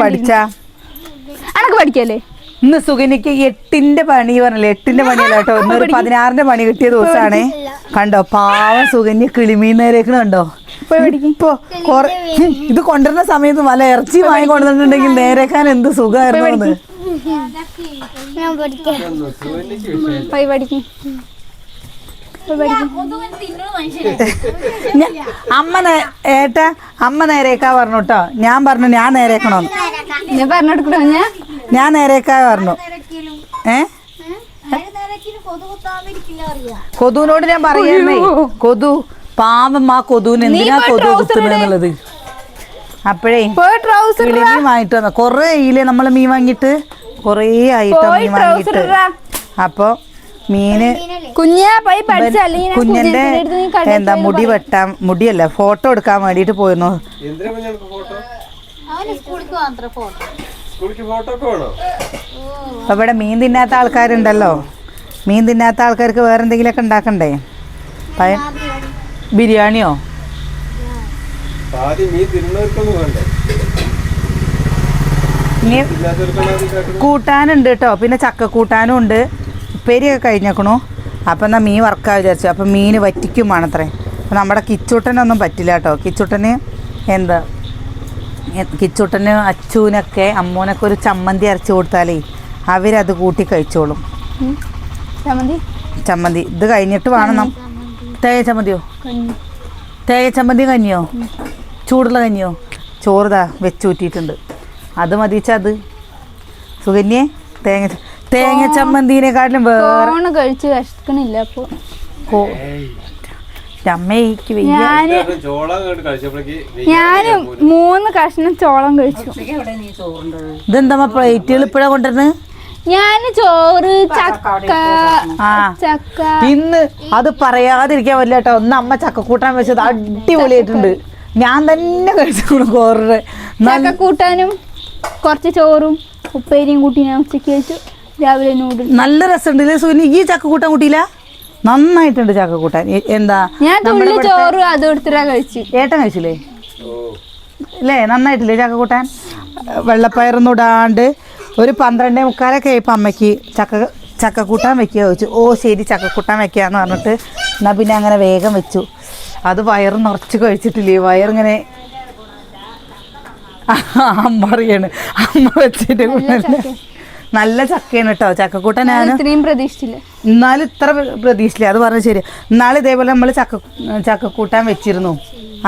പഠിച്ചാ? അനക്ക് പഠിക്കല്ലേ? ഇന്ന് സുഗനിക്ക് എട്ടിന്റെ പണി പറഞ്ഞില്ലേ? എട്ടിന്റെ പണിയല്ല കേട്ടോ. ഇന്നൊരു പതിനാറിന്റെ പണി കിട്ടിയ ദിവസമാണ്. കണ്ടോ? പാവ സുഗന്യ കിളിമീന്നേരേക്കണ കണ്ടോ? പോയി പഠിക്ക്. ഇപ്പൊ കൊറേ ഇത് കൊണ്ടുവരുന്ന സമയത്ത് വല്ല ഇറച്ചി വാങ്ങി കൊണ്ടുവന്നിട്ടുണ്ടെങ്കിൽ നേരേക്കാൻ എന്ത് സുഖമായിരുന്നു എന്ന് ഞാൻ പഠിക്കാം പോയി പഠിക്കും ഞാ- അമ്മ ഏട്ട ഏട്ടാ അമ്മ നേരേക്കാ പറഞ്ഞു കേട്ടോ ഞാൻ പറഞ്ഞു ഞാൻ നേരേക്കണോന്ന്. ഞാൻ പറഞ്ഞെടുക്കണോ ഞാൻ? ഞാൻ നേരേക്കാ പറഞ്ഞു. ഏ? കൊതുവിനോട് ഞാൻ പറയുന്നേ കൊതു പാമ്പം ആ കൊതുവിന് എന്തിനാ കൊതു കുത്തുന്നത് അപ്പോഴേ വാങ്ങിട്ട് വന്ന? കൊറേ ആയില്ലേ നമ്മൾ മീൻ വാങ്ങിട്ട് കൊറേ ആയിട്ടോ മീൻ വാങ്ങിട്ട് അപ്പൊ മീന് കുഞ്ഞാ പോയി പഠിച്ച അല്ലെങ്കിൽ കുഞ്ഞിന്റെ എന്താ മുടി. വെട്ടാൻ മുടിയല്ല ഫോട്ടോ എടുക്കാൻ വേണ്ടിട്ട് പോയിരുന്നു. ഇവിടെ മീൻ തിന്നാത്ത ആൾക്കാരുണ്ടല്ലോ. മീൻ തിന്നാത്ത ആൾക്കാർക്ക് വേറെ എന്തെങ്കിലുമൊക്കെ ഉണ്ടാക്കണ്ടേ? ബിരിയാണിയോ? കൂട്ടാനുണ്ട് കേട്ടോ. പിന്നെ ചക്ക കൂട്ടാനും ഉണ്ട്. ഉപ്പേരിയൊക്കെ കഴിഞ്ഞേക്കണു. അപ്പം എന്നാൽ മീൻ വറക്കാൻ വിചാരിച്ചു. അപ്പം മീൻ വറ്റിക്കും വേണത്രേ. അപ്പം നമ്മുടെ കിച്ചൂട്ടനൊന്നും പറ്റില്ല കേട്ടോ കിച്ചൂട്ടന് എന്താ കിച്ചൂട്ടന് അച്ചൂനൊക്കെ അമ്മൂനൊക്കെ ഒരു ചമ്മന്തി അരച്ച് കൊടുത്താലേ അവരത് കൂട്ടി കഴിച്ചോളും. ചമ്മന്തി? ചമ്മന്തി. ഇത് കഴിഞ്ഞിട്ട് വേണം തേങ്ങ ചമ്മന്തിയോ. തേങ്ങ ചമ്മന്തി കഞ്ഞിയോ? ചൂടുള്ള കഞ്ഞിയോ? ചോറുതാ വെച്ചൂറ്റിയിട്ടുണ്ട്. അത് മതിച്ചത് സുകന്യെ തേങ്ങ തേങ്ങ ചമ്മന്തിനെക്കാട്ടിലും വേറെ ഫോണ് കഴിച്ച് വിശക്കണില്ല അപ്പൊ. അമ്മയ്ക്ക് വയ്യ. ഞാൻ ഞാൻ മൂന്ന് കഷ്ണം ചോളം കഴിച്ചു. ഇതെന്താ പ്ലേറ്റുകൾ ഇപ്പഴാ കൊണ്ടുവരുന്നത് ഞാൻ ചോറ് ചക്ക ആ. ചക്ക ഇന്ന് അത് പറയാതിരിക്കാൻ പറ്റില്ല കേട്ടോ. ഒന്ന് അമ്മ ചക്കക്കൂട്ടാൻ വെച്ചത് അടിപൊളിയായിട്ടുണ്ട്. ഞാൻ തന്നെ കഴിച്ചു കോറിന് ചക്ക കൂട്ടാനും കുറച്ച് ചോറും ഉപ്പേരിയും കൂട്ടി ഞാൻ ഉച്ചയ്ക്ക് കഴിച്ചു. രാവിലെ നൂഡിൽസ് നല്ല രസമുണ്ട് സുനി? ഈ ചക്കക്കൂട്ടാൻ കൂട്ടിയില്ല? നന്നായിട്ടുണ്ട് ചക്ക കൂട്ടാൻ എന്താ? ഞാൻ തുള്ളി ചോറ് അത് എടുത്തിട്ടാ കഴിച്ചു. ഏട്ടൻ കഴിച്ചില്ലേ? അല്ലേ നന്നായിട്ടില്ലേ ചക്കക്കൂട്ടാൻ? വെള്ളപ്പയറൊന്നും ഇടാണ്ട് ഒരു പന്ത്രണ്ടേ മുക്കാലൊക്കെ ആയപ്പോൾ അമ്മയ്ക്ക് ചക്ക ചക്കക്കൂട്ടാൻ വെക്കുക ചോദിച്ചു. ഓ ശരി ചക്കക്കൂട്ടാൻ വെക്കാന്ന് പറഞ്ഞിട്ട് എന്നാ പിന്നെ അങ്ങനെ വേഗം വെച്ചു. അത് വയറ് നിറച്ച് കഴിച്ചിട്ടില്ലേ? വയറിങ്ങനെ അമ്മ അറിയാണ് അമ്മ വെച്ചിട്ട്. നല്ല ചക്കയാണ് കേട്ടോ ചക്കക്കൂട്ടൻ ഞാൻ ഇത്രയും പ്രതീക്ഷിച്ചില്ല. എന്നാലും ഇത്ര പ്ര- പ്രതീക്ഷിച്ചില്ല. അത് പറഞ്ഞു ശരി. എന്നാലും ഇതേപോലെ നമ്മൾ ചക്ക ചക്കക്കൂട്ടാൻ വെച്ചിരുന്നു.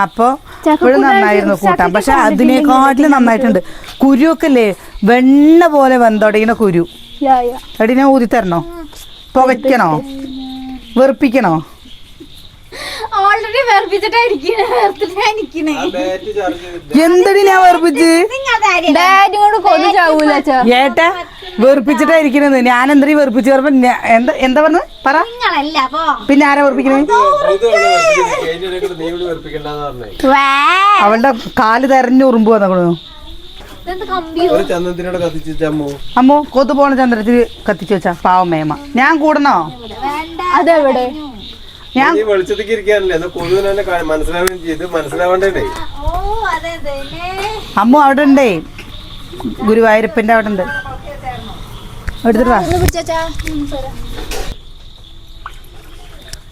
അപ്പോൾ ഇപ്പോഴും നന്നായിരുന്നു കൂട്ടാൻ. പക്ഷെ അതിനേക്കാട്ടിലും നന്നായിട്ടുണ്ട്. കുരുവൊക്കെ അല്ലേ വെണ്ണ പോലെ വെന്തോടങ്ങിന കുരു. ഞാൻ ഊതി തരണോ? പുകയ്ക്കണോ? വെറുപ്പിക്കണോ? ഓൾറെഡി എന്തടി ഞാൻ വെറുപ്പിച്ച്? ഏട്ടാ? വെറുപ്പിച്ചിട്ടായിരിക്കണത്. ഞാൻ എന്തരീ വെറുപ്പിച്ച് പറഞ്ഞ എന്താ എന്താ പറഞ്ഞു? പറ. പിന്നെ ആരാ പറഞ്ഞേ. അവളുടെ കാൽ തെരഞ്ഞു ഉറുമ്പ് വന്നു അമ്മോ? കൊത്തു പോണ ചന്ദ്രത്തിൽ കത്തിച്ചു വെച്ചാ പാവം മേമ. ഞാൻ കൂടണോ? അതെവിടെ? ഞാൻ വെളിച്ചത്തേക്ക് ഇരിക്കാനല്ലേ? മനസ്സിലാവുകയും ചെയ്ത്. മനസ്സിലാവണ്ടേ? അമ്മു അവിടെ ഉണ്ടേ ഗുരുവായൂരപ്പന്റെ അവിടെ ഉണ്ട് എടുത്തിട്ട്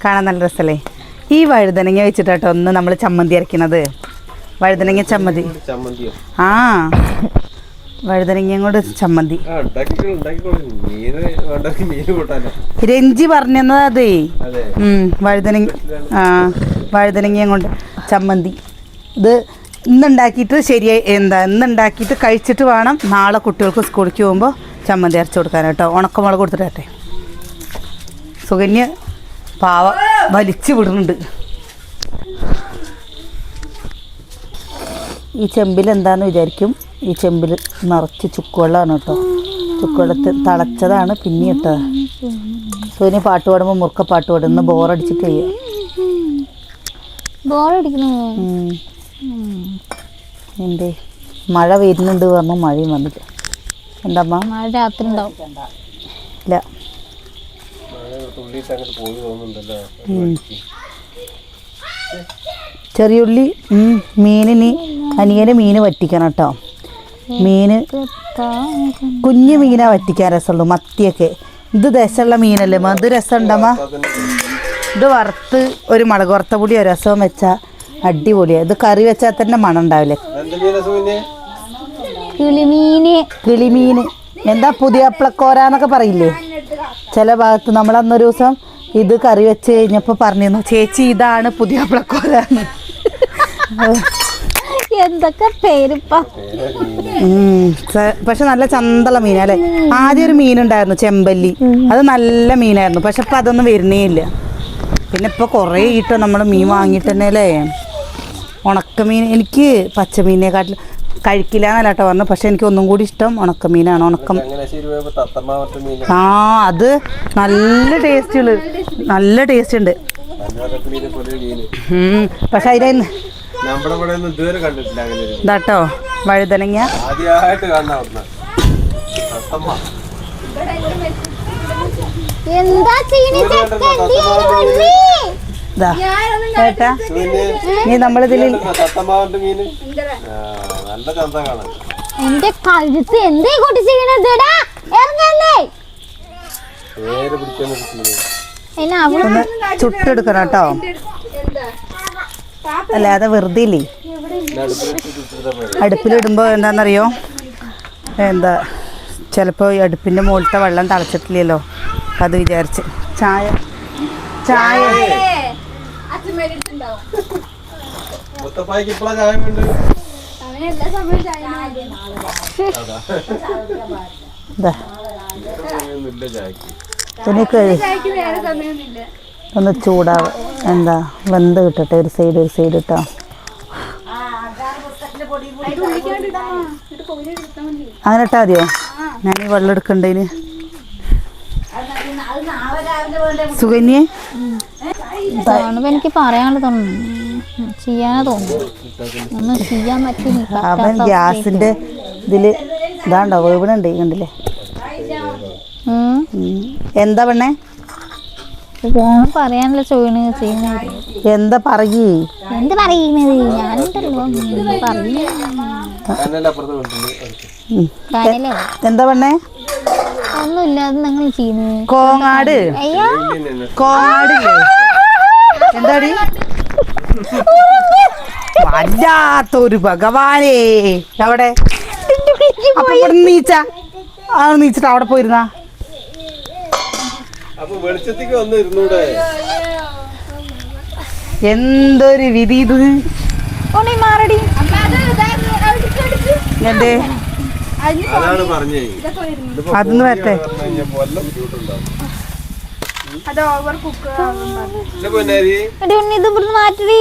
കാണാൻ നല്ല രസമല്ലേ ഈ വഴുതനങ്ങ വെച്ചിട്ടാട്ടോ ഒന്ന് നമ്മൾ ചമ്മന്തി അരയ്ക്കണത്. വഴുതനങ്ങ ചമ്മന്തി. ആ. വഴുതനങ്ങയും കൂടെ ചമ്മന്തി. രഞ്ജി പറഞ്ഞത് അതേ. വഴുതനങ്ങ ആ വഴുതനങ്ങയും കൊണ്ട് ചമ്മന്തി. ഇത് ഇന്നുണ്ടാക്കിയിട്ട് ശരിയായി എന്താ ഇന്നുണ്ടാക്കിയിട്ട് കഴിച്ചിട്ട് വേണം നാളെ കുട്ടികൾക്ക് സ്കൂളിലേക്ക് പോകുമ്പോൾ ചമ്മന്തി അരച്ച് കൊടുക്കാൻ കേട്ടോ. ഉണക്കമുളക് കൊടുത്തിട്ടെ സുകന്യ പാവ വലിച്ചു വിടുന്നുണ്ട്. ഈ ചെമ്പിൽ എന്താണെന്ന് വിചാരിക്കും? ഈ ചെമ്പിൽ നിറച്ച് ചുക്കുവെള്ളമാണ് കേട്ടോ. ചുക്കുവെള്ളത്തിൽ തളച്ചതാണ് പിന്നെ ഇട്ടത് സോനി പാട്ട് പാടുമ്പോൾ മുറുക്ക പാട്ട് പാടും. ഇന്ന് ബോറടിച്ചിട്ട്. ചെയ്യാം എന്തേ? മഴ വരുന്നുണ്ട് പറഞ്ഞു മഴയും വന്നില്ല. എന്താമ്മ മഴ രാത്രി ഉണ്ടാവും. ഇല്ല. ചെറിയുള്ളി മീനിന് അനിയന് മീന് വറ്റിക്കണം കേട്ടോ മീന് കുഞ്ഞു മീനാ വറ്റിക്കാൻ രസമുള്ളൂ മത്തിയൊക്കെ. ഇത് രസമുള്ള മീനല്ലേ മധു രസം ഉണ്ടമ്മ ഇത് വറുത്ത് ഒരു മുളക് വറുത്ത പൊടിയോ രസവും വെച്ചാൽ അടിപൊളിയാണ് ഇത് കറി വെച്ചാൽ തന്നെ മണം ഉണ്ടാവില്ലേ? കിളിമീന്. കിളിമീൻ എന്താ പുതിയ അപ്പളക്കോരാന്നൊക്കെ പറയില്ലേ? ചില ഭാഗത്ത് നമ്മൾ അന്നൊരു ദിവസം ഇത് കറി വെച്ച് കഴിഞ്ഞപ്പോൾ പറഞ്ഞിരുന്നു ചേച്ചി ഇതാണ് പുതിയ അപ്പളക്കോരാന്ന്. എന്തൊക്കെ പേരുപ്പ. പക്ഷെ നല്ല ചന്തള മീന അല്ലെ? ആദ്യം ഒരു മീനുണ്ടായിരുന്നു ചെമ്പല്ലി. അത് നല്ല മീനായിരുന്നു പക്ഷെ ഇപ്പൊ അതൊന്നും വരുന്നേ ഇല്ല പിന്നെ ഇപ്പൊ കൊറേ ഇട്ടോ നമ്മൾ മീൻ വാങ്ങിട്ടന്നെ തന്നെ അല്ലേ ഉണക്കമീൻ എനിക്ക് പച്ചമീനെക്കാട്ടിൽ കഴിക്കില്ല എന്നല്ല കേട്ടോ പറഞ്ഞു പക്ഷെ എനിക്ക് ഒന്നും കൂടി ഇഷ്ടം ഉണക്കമീനാണ്. ഉണക്കം. ആ അത് നല്ല ടേസ്റ്റ് ഉള്ളു നല്ല ടേസ്റ്റ് ഉണ്ട്. പക്ഷെ അതിന് ഇവിടെ ഇതുവരെ കണ്ടിട്ടില്ല അങ്ങനെ ഒരു മീൻ. ഇതാട്ടോ വഴുതനങ്ങ. എന്താ ചെയ്യണ? നീ നമ്മളിതിൽ നല്ല ചന്ത കാണാൻ. എന്റെ കഴുത്ത് എന്തേ കൂട്ടി ചെയ്യണതെടാ ഇറങ്ങല്ലേ? പേര് പിടിക്കാൻ എന്നാ അവൾ ചുട്ടെടുക്കണം കേട്ടോ. അല്ലാതെ വെറുതെ ഇല്ലേ? അടുപ്പിലിടുമ്പോൾ എന്താണെന്നറിയോ എന്താ ചിലപ്പോ ഈ അടുപ്പിന്റെ മുകളിലത്തെ വെള്ളം തളച്ചിട്ടില്ലല്ലോ. അത് വിചാരിച്ച്. ചായ. ചായ. ചായ എനിക്ക് ഒന്ന് ചൂടാ എന്താ വെന്ത് കിട്ടട്ടെ ഒരു സൈഡ് ഒരു സൈഡ് ഇട്ടോ. അങ്ങനെ ഇട്ടാ മതിയോ ഞാൻ ഈ വെള്ളം എടുക്കണ്ടേന് സുകന്യെ? എനിക്ക് പറയാനുള്ള തോന്നുന്നു ചെയ്യാനാ തോന്നുന്നു. ഒന്നും ചെയ്യാൻ പറ്റില്ല അവൻ ഗ്യാസിന്റെ ഇതിൽ ഇതാണ്ടോ വേവിനുണ്ട് ഈ കണ്ടില്ലേ. എന്താ പെണ്ണേ? ചെയ്യുന്നത്. എന്താ പറയേ? എന്ത് പറയുന്നത്? ഞാനുണ്ടല്ലോ എന്ത് പറയുന്നത് കനൽ അപ്പുറത്ത് കൊണ്ടുണ്ട് ഉം. കാനല്ലേ എന്താ പെണ്ണേ? ഒന്നുമില്ല അത് നിങ്ങൾ ചെയ്യുന്നത്. കോങ്ങാട്. കോങ്ങാടില്ലേ എന്താടി? വല്ലാത്തൊരു ഭഗവാനേ. അവിടെ അപ്പൊ ഇവിടെ നീച്ച. ആ നീച്ചിട്ട് അവിടെ പോയിരുന്ന? അപ്പൊ വെളിച്ചത്തേക്ക് വന്ന് ഇരുന്നൂടെ? എന്തൊരു വിധി ഇത്? എന്തേ? അതാണ് പറഞ്ഞേ. അതൊന്ന് വരട്ടെ. കൊല്ലം ഓവർ കുക്ക് ഇത് ഇവിടുന്ന് മാറ്റടി.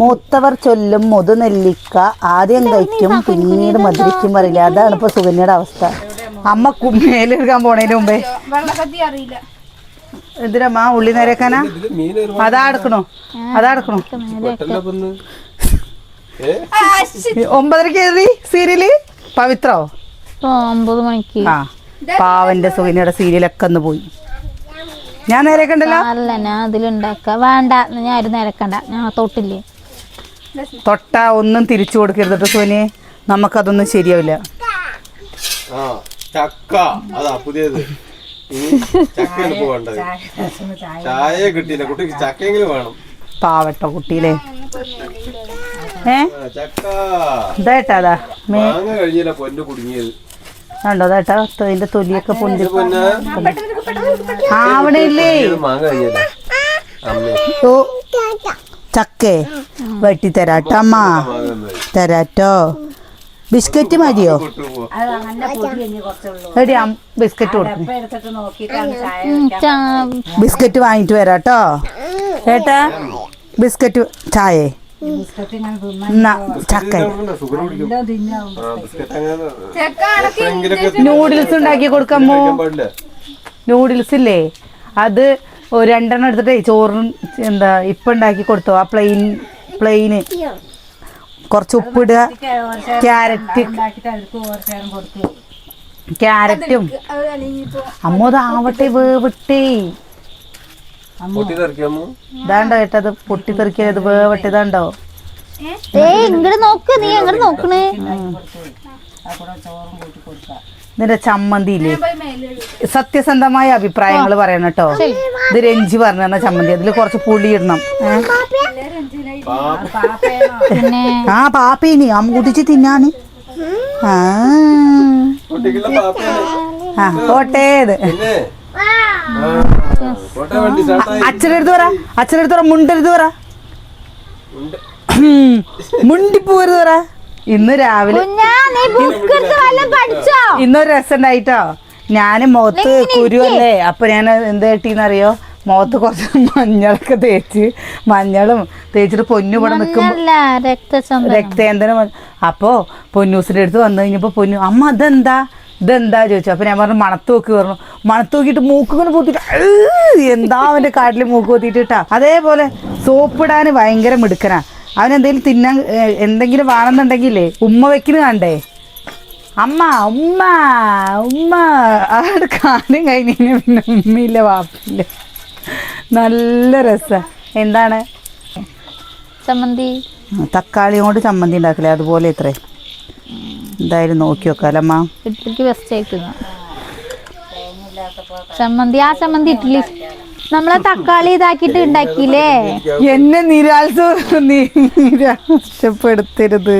മൂത്തവർ ചൊല്ലും മുതുനെല്ലിക്ക ആദ്യം കഴിക്കും പിന്നീട് മധുരിക്കും പറയില്ല അതാണ് ഇപ്പൊ സുകന്യയുടെ അവസ്ഥ. അമ്മ കുമ്മേലെടുക്കാൻ പോണേന് മുമ്പേ. എന്തിനമ്മ ഉള്ളി നേരക്കാനാ? അതാ എടുക്കണോ? അതാ ഏ ഒമ്പതരക്ക് എഴുതി സീരിയൽ? പവിത്രോ? ഒമ്പത് മണിക്ക്. ആ. പാവന്റെ സുഖിനിയുടെ സീരിയലൊക്കെ ഒന്ന് പോയി. ഞാൻ നേരെ കണ്ടല്ലോ? അല്ല ഞാൻ അതിലുണ്ടാക്ക. വേണ്ട ഞാൻ ഒരു നേരക്കണ്ട. ഞാൻ തൊട്ടില്ലേ? തൊട്ട ഒന്നും തിരിച്ചു കൊടുക്കരുത് സുനി നമുക്കതൊന്നും ശരിയാവില്ല. ചക്ക. അതാ പുതിയത്. ചായ. കിട്ടിയില്ല. കുട്ടിക്ക് വേണം. പാവട്ടോ കുട്ടിയിലെ. ഇതായിട്ടാ അതാ മാങ്ങ കഴിഞ്ഞില്ല പൊന്ന് കുടുങ്ങിയത്. കണ്ടോ ഇതായിട്ടാ അതിന്റെ തൊലിയൊക്കെ പൊന്തി അമ്മേ. ഓ ചക്കേ വെട്ടി തരാട്ടോ അമ്മ. തരാട്ടോ. ബിസ്ക്കറ്റ് മതിയോ? എടി ബിസ്ക്കറ്റ് കൊടുക്കും. ബിസ്ക്കറ്റ് വാങ്ങിട്ട് വരാട്ടോ. ഏട്ടാ ബിസ്ക്കറ്റ് ചായേ. നൂഡിൽസ് ഉണ്ടാക്കി കൊടുക്കാമോ നൂഡിൽസ് ഇല്ലേ? അത് രണ്ടെണ്ണം എടുത്തിട്ടേ ചോറും എന്താ ഇപ്പം ഉണ്ടാക്കി കൊടുത്തു. ആ പ്ലെയിൻ പ്ലെയിന്. കുറച്ച് ഉപ്പിടുക. ക്യാരറ്റ്. ക്യാരറ്റും. അമ്മ അതാവട്ടെ വേവട്ടെ. തെറിക്കാമോ ഇതാണ്ടോ ഏട്ടത് പൊട്ടിത്തെറിക്കത് വേവട്ടെ ഏ ഇങ്ങോട്ട് നോക്ക് നീ എങ്ങോട്ട് നോക്കണേ? ഇതിന്റെ ചമ്മന്തിയില്ലേ? സത്യസന്ധമായ അഭിപ്രായങ്ങൾ പറയണം കേട്ടോ. ഇത് രഞ്ജി പറഞ്ഞ ചമ്മന്തി. അതിൽ കുറച്ച് പുളി ഇടണം. ആ പാപ്പേനി അമ്മൂട്ടിച്ച് തിന്നാന്. ആ. ആ കോട്ടേത് അച്ഛനെടുത്ത് പറ അച്ഛനെടുത്ത് പറ മുണ്ടെടുത്ത് പറ. മുണ്ടിപ്പോരുത് പറ. ഇന്ന് രാവിലെ കുഞ്ഞാ നീ ബുക്ക് എടുത്ത് പഠിച്ചോ? ഇന്നൊരു രസം ഉണ്ടായിട്ടോ ഞാൻ മുഖത്ത് കുരുവല്ലേ അപ്പൊ ഞാൻ എന്ത് കെട്ടിന്നറിയോ മുഖത്ത് കുറച്ച് മഞ്ഞളൊക്കെ തേച്ച് മഞ്ഞളും തേച്ചിട്ട് പൊന്നു ഇവിടെ നിൽക്കുമ്പോ അല്ല രക്തചന്ദനം അപ്പോ പൊന്നൂസിന്റെ അടുത്ത് വന്നു കഴിഞ്ഞപ്പോ പൊന്നു അമ്മ ഇതെന്താ ഇതെന്താ ചോദിച്ചു? അപ്പൊ ഞാൻ പറഞ്ഞു മണത്ത് നോക്കി പറഞ്ഞു. മണത്ത് നോക്കിയിട്ട് മൂക്ക് കൊണ്ട് പൂത്തിട്ട് എന്താ അവന്റെ കാട്ടിൽ മൂക്ക് കുത്തിയിട്ടാ അതേപോലെ സോപ്പിടാൻ ഭയങ്കര മിടുക്കനാ. അവൻ എന്തെങ്കിലും തിന്നാൻ എന്തെങ്കിലും വേണമെന്നുണ്ടെങ്കിലേ ഉമ്മ വെക്കിന് കണ്ടേ. അമ്മ ഉമ്മ ഉമ്മ. അവിടെ കാണും കഴിഞ്ഞ് പിന്നെ ഉമ്മയില്ല വാപ്പില്ല. നല്ല രസ. എന്താണ്? ചമ്മന്തി. തക്കാളി കൊണ്ട് ചമ്മന്തി ഉണ്ടാക്കില്ലേ അതുപോലെ ഇത്രേ. എന്തായാലും നോക്കി വെക്കാലമ്മാ ഇഡ്ഡലിക്ക് ബെസ്റ്റ് ആയിട്ട് ചമ്മന്തി ആ ചമ്മന്തി ഇഡ്ഡലി നമ്മളെ തക്കാളി ഇതാക്കിട്ട് ഉണ്ടാക്കിയില്ലേ എന്നെ നിരാശ നിരാശപ്പെടുത്തരുത്.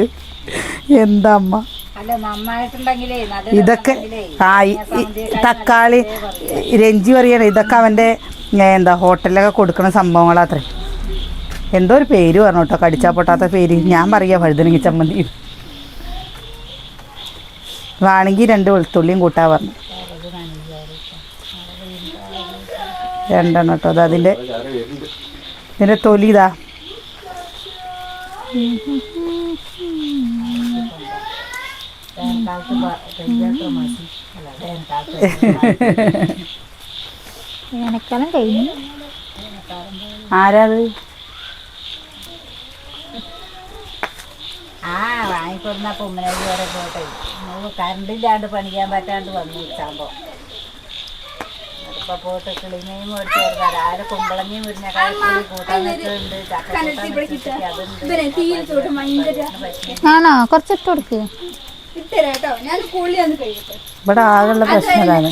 എന്താ അമ്മ? ഇതൊക്കെ ആ തക്കാളി രഞ്ജി പറയണ ഇതൊക്കെ അവന്റെ എന്താ ഹോട്ടലിലൊക്കെ കൊടുക്കുന്ന സംഭവങ്ങളാത്രേ. എന്തോ ഒരു പേര് പറഞ്ഞു കേട്ടോ കടിച്ചാ പൊട്ടാത്ത പേര്. ഞാൻ പറയാ വഴുതനങ്ങി ചമ്മന്തി. വേണമെങ്കിൽ രണ്ട് വെളുത്തുള്ളിയും കൂട്ടാൻ പറഞ്ഞു. രണ്ടെണ്ണം കേട്ടോ അത് അതിന്റെ ഇതിന്റെ തൊലി ഇതാ. വേനൽക്കാലം കഴിഞ്ഞു. ആരാത്? ആ വാങ്ങിക്കൊടുന്നപ്പോ ഉമ്മനോട് വരെ പോട്ടെ. നമുക്ക് കറണ്ടില്ലാണ്ട് പണിയാൻ പറ്റാണ്ട് വന്നു സംഭവം. അതിപ്പോ പോയിട്ട് കിളിമീൻ മേടിച്ചു കൊടുക്കാം. രാവിലെ കുമ്പളങ്ങയും കൂട്ടാൻ വെച്ചിട്ടുണ്ട്. ചക്ക അതുണ്ട്. ആണോ? കുറച്ചിട്ട് കൊടുക്ക്. ഇവിടെ ആകെയുള്ള പ്രശ്നം ഇതാണ്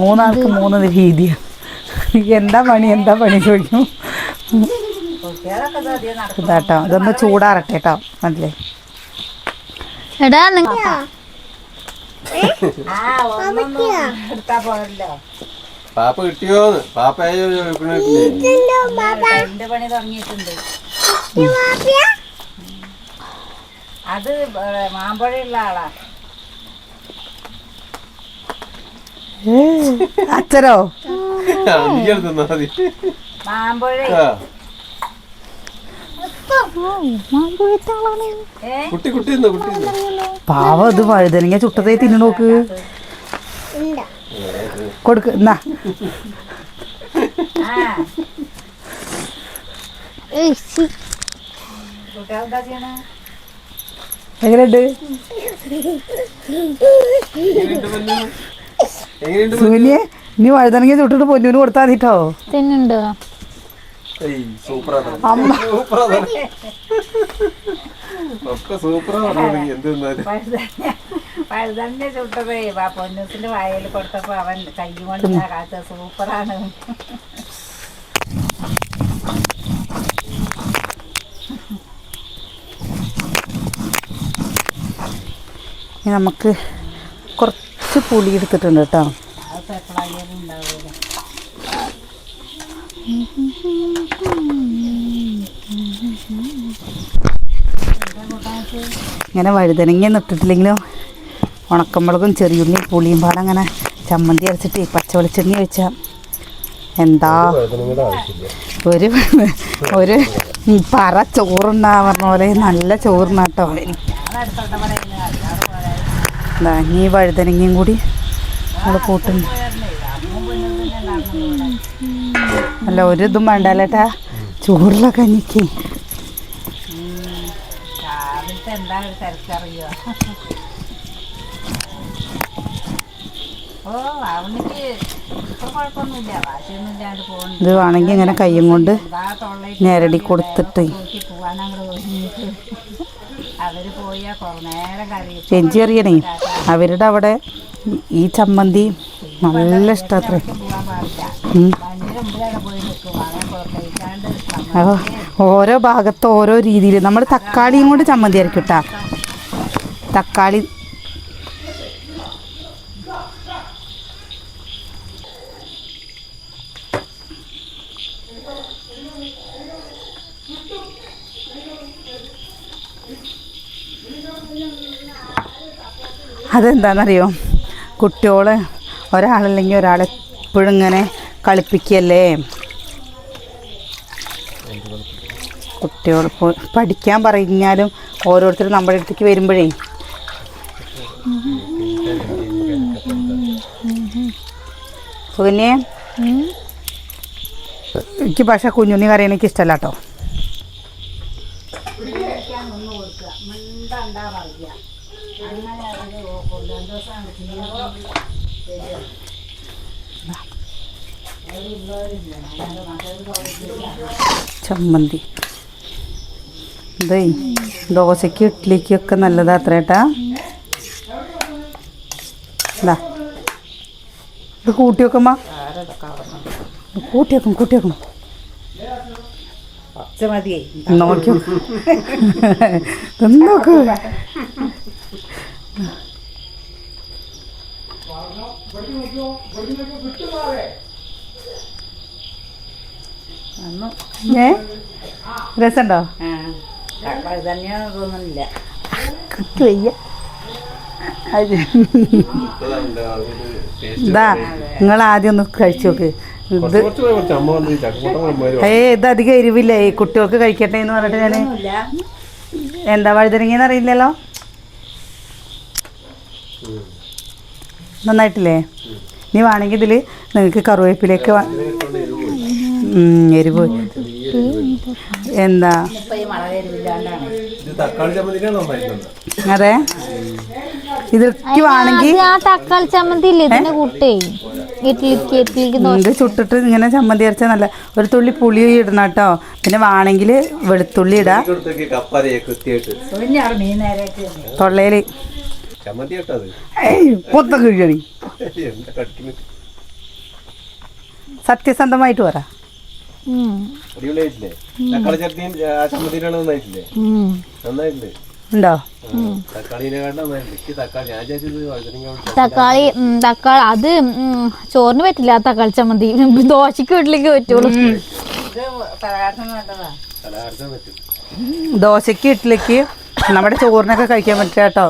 മൂന്നാൾക്ക് മൂന്ന് രീതിയാണ് എന്താ പണി? എന്താ പണി ചോദിക്കും ഇതാട്ടോ. ഇതൊന്ന് ചൂടാറട്ടെ കേട്ടോ മനസ്സിലേ എടാ പാപ്പ. കിട്ടിയോന്ന് പാപ്പയെ പണി തുടങ്ങിയിട്ടുണ്ട്. അത് മാമ്പഴയുള്ള ആളാ. അച്ഛനോ മാമ്പഴ. കുട്ടി കുട്ടി ഇന്ന് കുട്ടി പാവം ഇത് വഴുതനങ്ങ ചുട്ടതേ തിന്നു നോക്ക്. കൊടുക്ക് എന്നാ എങ്ങനെയുണ്ട്? സൂര്യ നീ വഴുതനങ്ങ ചുട്ടിട്ട് പൊന്നൂന് കൊടുത്താൽ മതിട്ടോ? തിന്നുണ്ടോ? ഒക്കെ സൂപ്പറാണ്. എന്ത് പഴുതന്നെ ചുട്ടതേ പൊന്നൂസിന്റെ വായയിൽ കൊടുത്തപ്പോ അവൻ കൈ കൊണ്ട് സൂപ്പറാണ്. ഇനി നമുക്ക് കുറച്ച് പുളി എടുത്തിട്ടുണ്ട് കേട്ടോ. അത് എപ്പോഴായാലും ഉണ്ടാവില്ല ഇങ്ങനെ വഴുതനങ്ങ ഇട്ടിട്ടില്ലെങ്കിലും ഉണക്കമുളകും ചെറിയുള്ളിയും പുളിയും പാടെ അങ്ങനെ ചമ്മന്തി അരച്ചിട്ട് പച്ച വെളിച്ചെണ്ണി വെച്ചാൽ എന്താ? ഒരു ഒരു പറ ചോറുണ്ടാ പറഞ്ഞ പോലെ നല്ല ചോറുണ്ടാട്ടോ എന്താ ഈ വഴുതനങ്ങയും കൂടി നമ്മൾ കൂട്ടുന്നു. അല്ല ഒരു ഇതും വേണ്ടല്ലേട്ടാ ചൂടുള്ള കഞ്ഞിക്ക് ഇത് വേണമെങ്കിൽ ഇങ്ങനെ കയ്യും കൊണ്ട് നേരടി ഞെരടി കൊടുത്തിട്ട്. രഞ്ജി അറിയണേ അവരുടെ അവിടെ ഈ ചമ്മന്തി നല്ല ഇഷ്ടത്രേ ഓരോ ഭാഗത്ത് ഓരോ രീതിയിൽ നമ്മൾ തക്കാളിയും കൊണ്ട് ചമ്മന്തി ആയിരിക്കും കേട്ടാ തക്കാളി. അതെന്താണെന്നറിയോ കുട്ടികൾ ഒരാളല്ലെങ്കിൽ ഒരാളെപ്പോഴും ഇങ്ങനെ കളിപ്പിക്കല്ലേ? കുട്ടികൾ പഠിക്കാൻ പറഞ്ഞാലും ഓരോരുത്തർ നമ്മുടെ അടുത്തേക്ക് വരുമ്പോഴേ. സുകന്യെ? എനിക്ക് പക്ഷെ കുഞ്ഞുണ്ണി കറിയണ എനിക്ക് ഇഷ്ടമല്ല കേട്ടോ ചമ്മന്തി. ഇതേ ദോശയ്ക്ക് ഇഡ്ഡലിക്കൊക്കെ നല്ലതാ അത്ര ഏട്ടാ ഇതാ ഇത് കൂട്ടി വെക്കുമ്പോ കൂട്ടി വെക്കും കൂട്ടി വെക്കും. നോക്ക് ഏ? രസമുണ്ടോ തോന്നുന്നില്ല. വയ്യ. ഇതാ നിങ്ങൾ ആദ്യം ഒന്ന് കഴിച്ചു നോക്ക്. ഏ ഇത് അധികം എരിവില്ല? ഈ കുട്ടികൾക്ക് കഴിക്കട്ടെ എന്ന് പറഞ്ഞിട്ട് ഞാൻ എന്താ വഴുതനങ്ങയെന്ന് അറിയില്ലല്ലോ? നന്നായിട്ടില്ലേ? നീ വേണമെങ്കിൽ ഇതിൽ നിങ്ങൾക്ക് കറിവേപ്പിലേക്ക് വ- ഉം, എരിവ്. എന്താ? അതെ? ഇതിലേക്ക് വേണമെങ്കിൽ അത് തക്കാളി ചമ്മന്തി ഇല്ലേ ഇതിന്റെ കൂട്ടേ. ഇഡ്ലിക്ക് ഇഡ്ലിക്ക് ദോശ. ഇത് ചുട്ടിട്ട് ഇങ്ങനെ ചമ്മന്തി അരച്ചാൽ നല്ല ഒരു തുള്ളി പുളി ഇടണം കേട്ടോ. പിന്നെ വേണമെങ്കിൽ വെളുത്തുള്ളി ഇടാ. തൊള്ളയിൽ സത്യസന്ധമായിട്ട് പറ. ഉം. അടിപൊളിയായിട്ടില്ലേ? തക്കാളി ചട്നിയും ചമ്മന്തിയിലാണ് നന്നായിട്ടില്ലേ. നന്നായിട്ടുണ്ട്. ഉണ്ടോ തക്കാളി അത് ചോറിന് പറ്റില്ല തക്കാളി ചമ്മന്തി. ദോശക്ക് വീട്ടിലേക്ക് പറ്റുള്ളൂ. ദോശക്ക് വീട്ടിലേക്ക് ഇഡ്ഡലിക്ക് നമ്മുടെ ചോറിനൊക്കെ കഴിക്കാൻ പറ്റില്ല കേട്ടോ.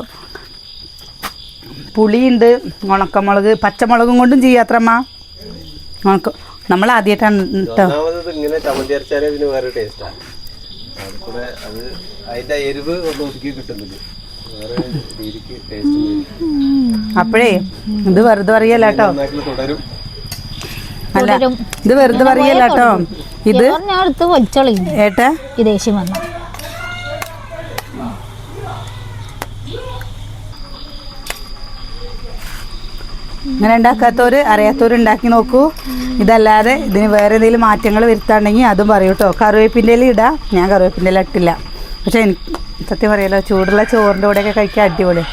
പുളിയുണ്ട് ഉണക്കമുളക് പച്ചമുളകും കൊണ്ടും ചെയ്യാത്രമ്മ ഉണക്ക നമ്മൾ ആദ്യമായിട്ടാണ് കേട്ടോ ഇങ്ങനെ ചമ്മന്തി അരച്ചാലേ ഇതിന് വേറെ ടേസ്റ്റാണ് അത് കൂടെ അത് അതിന്റെ എരിവ് ഒന്ന് ഒതുക്കി ടേസ്റ്റ് അപ്പോഴേ ഇത് വെറുതെ പറയല്ല കേട്ടോ അല്ല. ഇത് വെറുതെ പറയല്ല കേട്ടോ ഇത് ഏട്ടാ? ഈ ദേഷ്യം വന്ന. ഇങ്ങനെ ഉണ്ടാക്കാത്തവര് അറിയാത്തവര് ഉണ്ടാക്കി നോക്കൂ. ഇതല്ലാതെ ഇതിന് വേറെ എന്തെങ്കിലും മാറ്റങ്ങൾ വരുത്താണെങ്കിൽ അതും പറയൂ കേട്ടോ കറിവേപ്പിന്റെ ഇല ഇടാം. ഞാൻ കറിവേപ്പിന്റെ ഇല ഇട്ടില്ല. പക്ഷെ എനിക്ക് സത്യം പറയല്ലോ ചൂടുള്ള ചോറിന്റെ കൂടെയൊക്കെ കഴിക്കാൻ അടിപൊളി.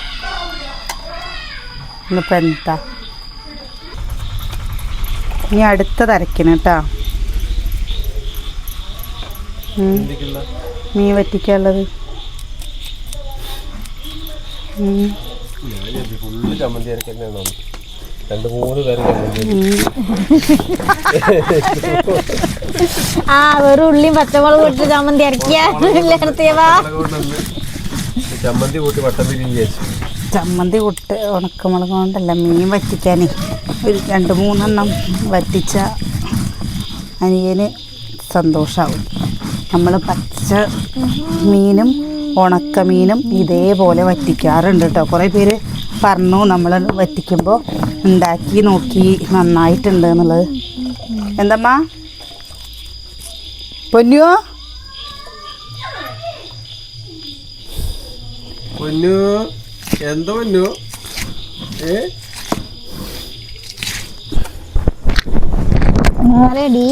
ഇന്നിപ്പോൾ എന്താ? ഇനി അടുത്തത് അരക്കണം കേട്ടോ. മീൻ വറ്റിക്കാനുള്ളത്. ചമ്മന്തി അരക്കന്നെയാണ് രണ്ട് മൂന്ന് പേര് ചമ്മന്തി ആ വെറും ഉള്ളിയും പച്ചമുളകും ഇട്ട് ചമ്മന്തി കൊണ്ടുവന്ന് ചമ്മന്തി കൂട്ടി വട്ടം പിരിഞ്ഞ് ചമ്മന്തി കൂട്ട് ഉണക്കമുളക് കൊണ്ടല്ല മീൻ വറ്റിക്കാനേ. ഒരു രണ്ട് മൂന്നെണ്ണം വറ്റിച്ച അനിയന് സന്തോഷാവും. നമ്മൾ പച്ച മീനും ഉണക്കമീനും ഇതേപോലെ വറ്റിക്കാറുണ്ട് കേട്ടോ കുറേ പേര് പറഞ്ഞു നമ്മൾ വറ്റിക്കുമ്പോൾ ഉണ്ടാക്കി നോക്കി നന്നായിട്ടുണ്ട് എന്നുള്ളത്. എന്തമ്മ? പൊന്നുവോ? പൊന്നോ എന്താ പൊന്നോ? ഏ? ആരടി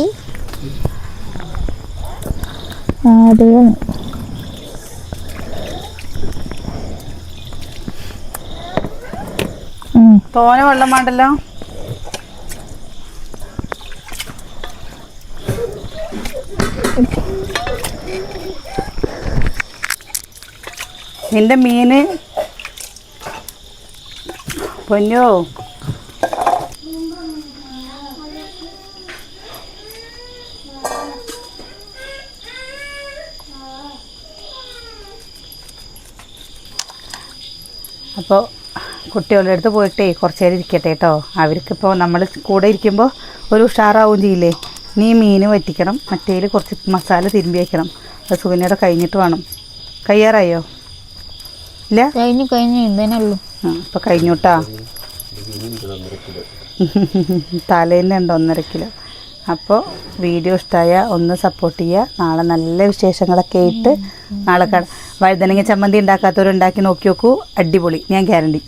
തോനെ വെള്ളം വേണ്ടല്ലോ? നിന്റെ മീന്? പൊന്നോ? അപ്പോൾ കുട്ടികളുടെ അടുത്ത് പോയിട്ടേ കുറച്ച് നേരം ഇരിക്കട്ടെ കേട്ടോ അവർക്കിപ്പോൾ നമ്മൾ കൂടെ ഇരിക്കുമ്പോൾ ഒരു ഉഷാറാവും ചെയ്യില്ലേ? നീ മീൻ വറ്റിക്കണം മറ്റേതിൽ കുറച്ച് മസാല തിരുമ്പി വയ്ക്കണം അത് സുകന്യയുടെ കഴിഞ്ഞിട്ട് വേണം. കയ്യാറായോ ഇല്ല? കഴിഞ്ഞു കഴിഞ്ഞു. ഇതേനുള്ളൂ ആ ഇപ്പം കഴിഞ്ഞോട്ടാ. തലേന്ന് ഉണ്ട് ഒന്നര കിലോ. അപ്പോൾ വീഡിയോ ഇഷ്ടമായ ഒന്ന് സപ്പോർട്ട് ചെയ്യുക നാളെ നല്ല വിശേഷങ്ങളൊക്കെ ആയിട്ട് നാളെ കാണാം. വഴുതനങ്ങ ചമ്മന്തി ഉണ്ടാക്കാത്തവരുണ്ടാക്കി നോക്കി നോക്കൂ. അടിപൊളി. ഞാൻ ഗ്യാരണ്ടി.